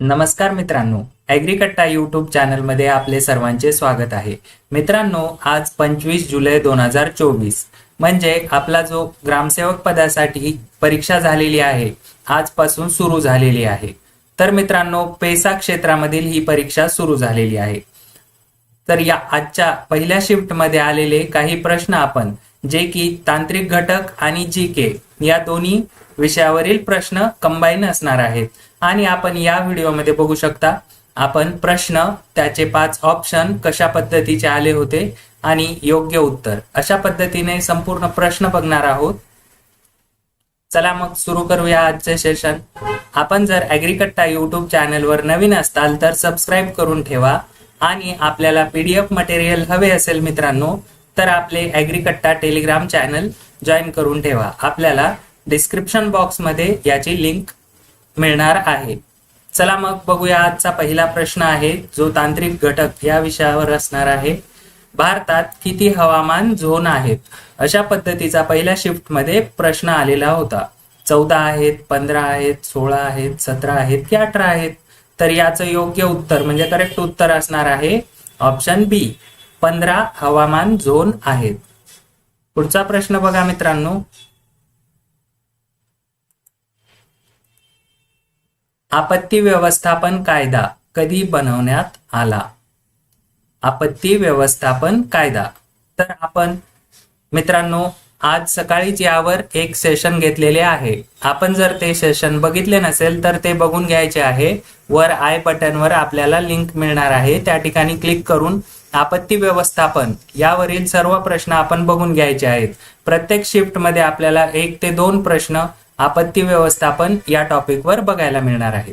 नमस्कार मित्रांनो ॲग्रिकट्टा यूट्यूब चॅनलमध्ये आपले सर्वांचे स्वागत आहे. मित्रांनो आज पंचवीस जुलै दोन हजार चोवीस म्हणजे आपला जो ग्रामसेवक पदासाठी परीक्षा झालेली आहे आजपासून सुरू झालेली आहे. तर मित्रांनो पेसा क्षेत्रामधील ही परीक्षा सुरू झालेली आहे. तर या आजच्या पहिल्या शिफ्टमध्ये आलेले काही प्रश्न आपण जे की तांत्रिक घटक आणि जी के या दोन्ही विषयावरील प्रश्न कंबाईन असणार आहेत. आणि आपण या व्हिडिओमध्ये बघू शकता आपण प्रश्न त्याचे पाच ऑप्शन कशा पद्धतीचे आले होते आणि योग्य उत्तर. अशा पद्धतीने संपूर्ण प्रश्न बघणार आहोत. चला मग सुरू करूया आजचे सेशन आपण जर ॲग्रिकट्टा यूट्यूब चॅनलवर नवीन असताल तर सबस्क्राईब करून ठेवा आणि आपल्याला पीडीएफ मटेरियल हवे असेल मित्रांनो तर आपले ॲग्रिकट्टा टेलिग्राम चॅनल जॉईन करून ठेवा. आपल्याला डिस्क्रिप्शन बॉक्समध्ये याची लिंक मिळणार आहे. चला मग बघूया आजचा पहिला प्रश्न आहे जो तांत्रिक घटक या विषयावर असणार आहे. भारतात किती हवामान झोन आहेत? अशा पद्धतीचा पहिल्या शिफ्टमध्ये प्रश्न आलेला होता. चौदा आहेत पंधरा आहेत सोळा आहेत सतरा आहेत की अठरा आहेत? तर याचं योग्य उत्तर म्हणजे करेक्ट उत्तर असणार आहे ऑप्शन बी पंधरा हवामान झोन आहेत. पुढचा प्रश्न बघा मित्रांनो. आपत्ती व्यवस्थापन कायदा कधी बनवण्यात आला? आपत्ती व्यवस्थापन कायदा. तर आपण मित्रांनो आज सकाळीच यावर एक सेशन घेतलेले आहे. आपण जर ते सेशन बघितले नसेल तर ते बघून घ्यायचे आहे. वर आय बटनवर आपल्याला लिंक मिळणार आहे. त्या ठिकाणी क्लिक करून आपत्ती व्यवस्थापन यावरील सर्व प्रश्न आपण बघून घ्यायचे आहेत. प्रत्येक शिफ्टमध्ये आपल्याला एक ते दोन प्रश्न आपत्ती व्यवस्थापन या टॉपिकवर बघायला मिळणार आहे.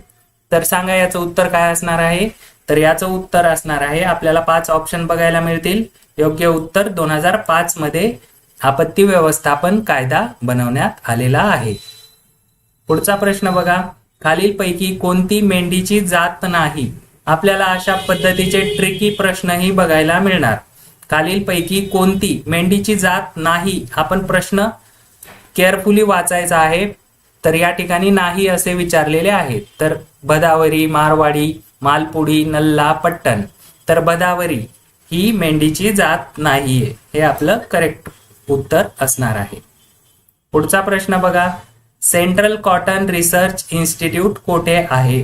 तर सांगा याचं उत्तर काय असणार आहे? तर याचं उत्तर असणार आहे आपल्याला पाच ऑप्शन बघायला मिळतील. योग्य उत्तर दोन हजार पाच मध्ये आपत्ती व्यवस्थापन कायदा बनवण्यात आलेला आहे. पुढचा प्रश्न बघा. खालीलपैकी कोणती मेंढीची जात नाही? आपल्याला अशा पद्धतीचे ट्रिकी प्रश्नही बघायला मिळणार. खालीलपैकी कोणती मेंढीची जात नाही? आपण प्रश्न केअरफुली वाचायचा आहे तर या ठिकाणी नाही असे विचारलेले आहेत. तर भदावरी मारवाडी मालपुडी नल्ला पट्टण तर भदावरी ही मेंढीची जात नाहीये. हे आपलं करेक्ट उत्तर असणार आहे. पुढचा प्रश्न बघा. सेंट्रल कॉटन रिसर्च इन्स्टिट्यूट कोठे आहे?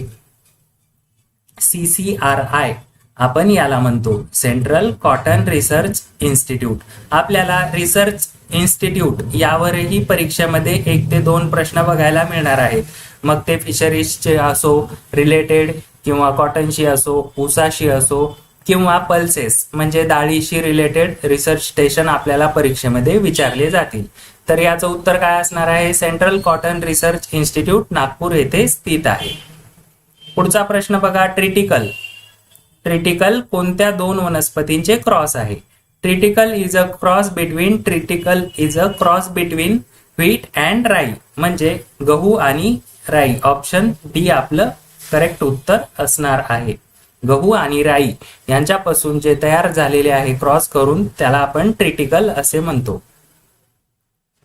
सी सी आर आय आपण याला म्हणतो सेंट्रल कॉटन रिसर्च इन्स्टिट्यूट आपल्याला रिसर्च इन्स्टिट्यूट यावरही परीक्षेमध्ये एक ते दोन प्रश्न बघायला मिळणार आहेत. मग ते फिशरीजचे असो रिलेटेड किंवा कॉटनशी असो ऊसाशी असो किंवा पल्सेस म्हणजे डाळीशी रिलेटेड रिसर्च स्टेशन आपल्याला परीक्षेमध्ये विचारले जातील. तर याचं उत्तर काय असणार आहे? Central cotton research institute Nagpur येथे स्थित आहे. पुढचा प्रश्न बघा ट्रिटिकल ट्रिटिकल कोणत्या दोन वनस्पतींचे क्रॉस आहे? Triticale is a cross between triticale is a cross between wheat and rye म्हणजे गहू आणि राई ऑप्शन डी आपलं करेक्ट उत्तर असणार आहे. गहू आणि राई यांच्यापासून जे तयार झालेले आहे क्रॉस करून त्याला आपण ट्रिटिकल असे म्हणतो.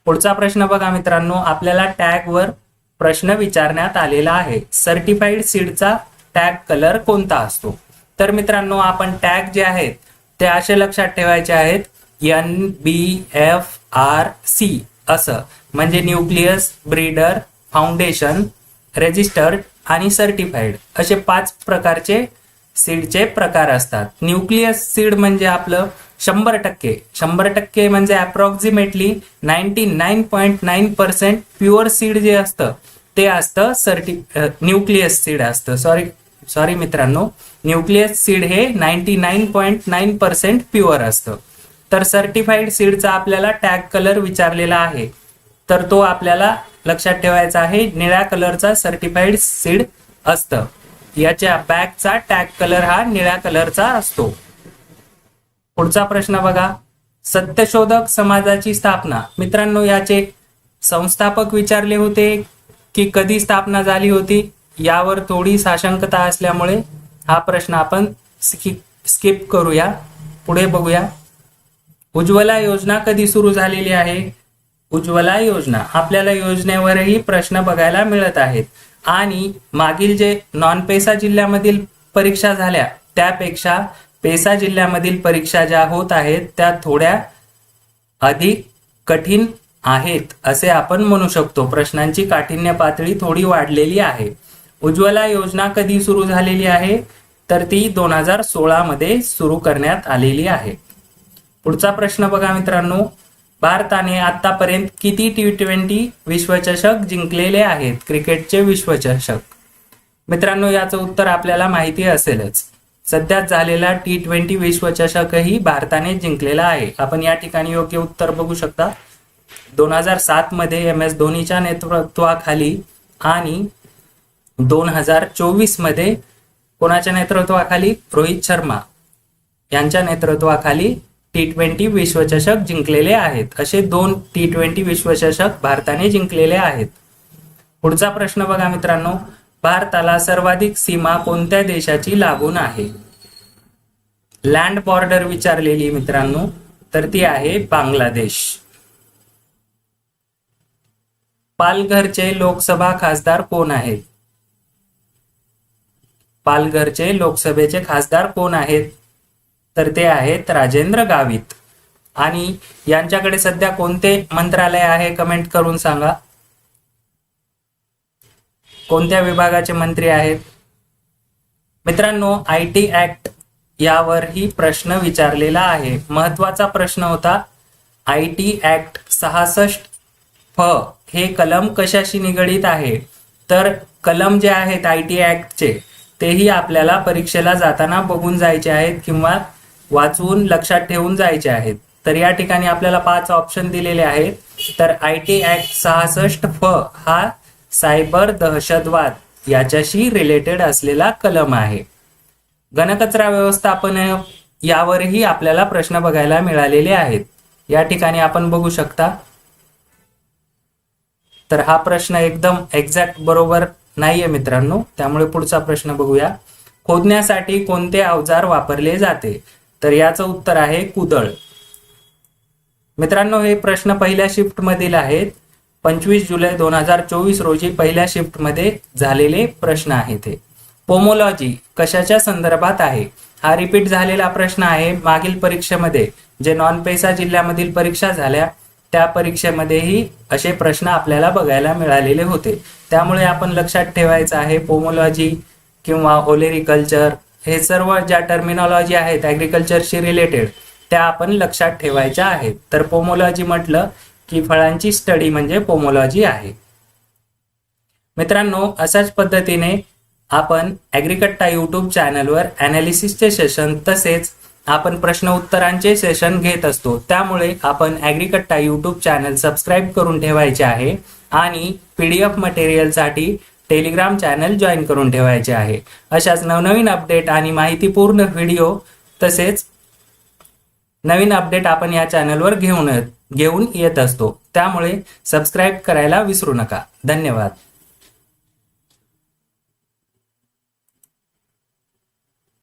पुढचा प्रश्न बघा मित्रांनो. आपल्याला टॅगवर प्रश्न विचारण्यात आलेला आहे. सर्टिफाईड सीडचा टॅग कलर कोणता असतो? तर मित्रांनो आपण टॅग जे आहेत ते असे लक्षात ठेवायचे आहेत N B F R C असं. म्हणजे न्यूक्लियस ब्रीडर फाउंडेशन रेजिस्टर्ड आणि सर्टिफाईड असे पाच प्रकारचे सीडचे प्रकार असतात. न्यूक्लियस सीड म्हणजे आपलं शंभर टक्के. शंभर टक्के म्हणजे approximately ninety nine point nine percent pure seed जे असतं ते असतं सर्टि न्यूक्लियस सीड असतं. सॉरी सॉरी मित्रांनो. न्यूक्लियस सीड हे ninety nine point nine percent pure असतं. तर सर्टिफाईड सीडचा आपल्याला टॅग कलर विचारलेला आहे. तर तो आपल्याला लक्षात ठेवायचा आहे निळ्या कलरचा सर्टिफाईड सीड असतं. याच्या बॅगचा टॅग कलर हा निळ्या कलरचा असतो. पुढचा प्रश्न बघा. सत्यशोधक समाजाची स्थापना. मित्रांनो याचे संस्थापक विचारले होते की कधी स्थापना झाली होती? यावर थोडी साशंकता असल्यामुळे हा प्रश्न आपण स्किप करूया पुढे बघूया. उज्ज्वला योजना कधी सुरू झालेली आहे? उज्ज्वला योजना आपल्याला योजनेवरही प्रश्न बघायला मिळत आहेत. आणि मागील जे नॉन पेसा जिल्ह्यामधील परीक्षा झाल्या त्यापेक्षा पेसा जिल्ह्यामधील परीक्षा ज्या होत आहेत त्या थोड्या अधिक कठीण आहेत असे आपण म्हणू शकतो. प्रश्नांची काठिण्य पातळी थोडी वाढलेली आहे. उज्ज्वला योजना कधी सुरू झालेली आहे? तर ती दोन हजार सोळा मध्ये सुरू करण्यात आलेली आहे. पुढचा प्रश्न बघा मित्रांनो. भारताने आतापर्यंत किती टी ट्वेंटी विश्वचषक जिंकलेले आहेत? क्रिकेटचे विश्वचषक. मित्रांनो याचं उत्तर आपल्याला माहिती असेलच. सध्याच झालेला टी ट्वेंटी विश्वचषकही भारताने जिंकलेला आहे. आपण या ठिकाणी योग्य उत्तर बघू शकता. दोन हजार सात मध्ये एम एस धोनीच्या नेतृत्वाखाली आणि दोन हजार चोवीसमध्ये कोणाच्या नेतृत्वाखाली? रोहित शर्मा यांच्या नेतृत्वाखाली टी ट्वेंटी विश्वचषक जिंकलेले आहेत. असे दोन टी ट्वेंटी विश्वचषक भारताने जिंकलेले आहेत. पुढचा प्रश्न बघा मित्रांनो. भारताला सर्वाधिक सीमा कोणत्या देशाची लागून आहे? लँड बॉर्डर विचारलेली मित्रांनो तर ती आहे बांगलादेश. पालघरचे लोकसभा खासदार कोण आहेत? पालघरचे लोकसभेचे खासदार कोण आहेत? तर ते आहेत राजेंद्र गावित. आणि यांच्याकडे सध्या कोणते मंत्रालय आहे कमेंट करून सांगा. कोणत्या विभागाचे मंत्री आहेत? मित्रांनो आय टी ऍक्ट यावरही प्रश्न विचारलेला आहे. महत्त्वाचा प्रश्न होता आय टी ऍक्ट सहासष्ट फ हे कलम कशाशी निगडीत आहे? तर कलम जे आहेत आय टी ऍक्टचे तेही आपल्याला परीक्षेला जाताना बघून जायचे आहेत किंवा वाचवून लक्षात ठेवून जायचे आहेत. तर या ठिकाणी आपल्याला पाच ऑप्शन दिलेले आहेत. तर आय टी ऍक्ट सहासष्ट फ हा सायबर दहशतवाद याच्याशी रिलेटेड असलेला कलम आहे. घनकचरा व्यवस्थापन यावरही आपल्याला प्रश्न बघायला मिळालेले आहेत. या ठिकाणी आपण बघू शकता. तर हा प्रश्न एकदम एक्झॅक्ट बरोबर नाहीये मित्रांनो त्यामुळे पुढचा प्रश्न बघूया. खोदण्यासाठी कोणते अवजार वापरले जाते? तर याचं उत्तर आहे कुदळ. मित्रांनो हे प्रश्न पहिल्या शिफ्ट मधील आहेत. पंचवीस जुलै दोन हजार चोवीस रोजी पहिल्या शिफ्टमध्ये झालेले प्रश्न आहेत हे. पोमोलॉजी कशाच्या संदर्भात आहे? हा रिपीट झालेला प्रश्न आहे मागील परीक्षेमध्ये जे नॉन पेसा जिल्ह्यामधील परीक्षा झाल्या. त्या परीक्षेमध्येही असे प्रश्न आपल्याला बघायला मिळालेले होते. त्यामुळे आपण लक्षात ठेवायचं आहे पोमोलॉजी किंवा ओलेरिकल्चर हे सर्व ज्या टर्मिनॉलॉजी आहेत ॲग्रिकल्चरशी रिलेटेड त्या आपण लक्षात ठेवायच्या आहेत. तर पोमोलॉजी म्हटलं की फळांची स्टडी म्हणजे पोमोलॉजी आहे. मित्रांनो अशाच पद्धतीने आपण ॲग्रिकट्टा यूट्यूब चॅनलवर ॲनालिसिसचे सेशन तसेच आपण प्रश्न उत्तरांचे सेशन घेत असतो. त्यामुळे आपण ॲग्रिकट्टा यूट्यूब चॅनल सबस्क्राईब करून ठेवायचे आहे आणि पी डी एफ मटेरियलसाठी टेलिग्राम चॅनल जॉईन करून ठेवायचे आहे. अशाच नवनवीन अपडेट आणि माहितीपूर्ण व्हिडिओ तसेच नवीन अपडेट आपण या चॅनलवर घेऊन घेऊन येत असतो. त्यामुळे सबस्क्राईब करायला विसरू नका. धन्यवाद.